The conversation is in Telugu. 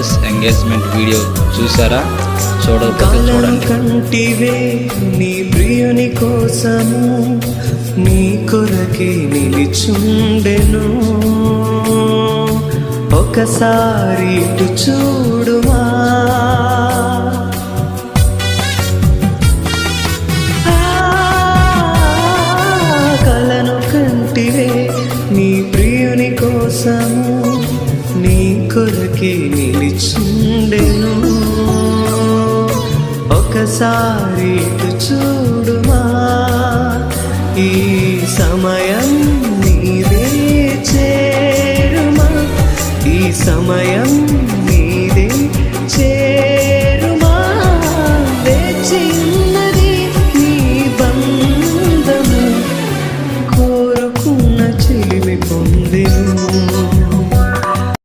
గైస్ ఎంగేజ్మెంట్ వీడియో చూసారా? చూడకపోతే కలలు చూడండి. కంటివే నీ ప్రియుని కోసము నీ కొరకే నిలిచుండెను. ఒకసారి ఇటు చూడుమా. కలను కంటివే నీ ప్రియుని కోసము ఒక్కసారి చూడుమా? ఈ సమయం నీదే చేరుమా? ఈ సమయం నీదే చేరుమా? వేచింది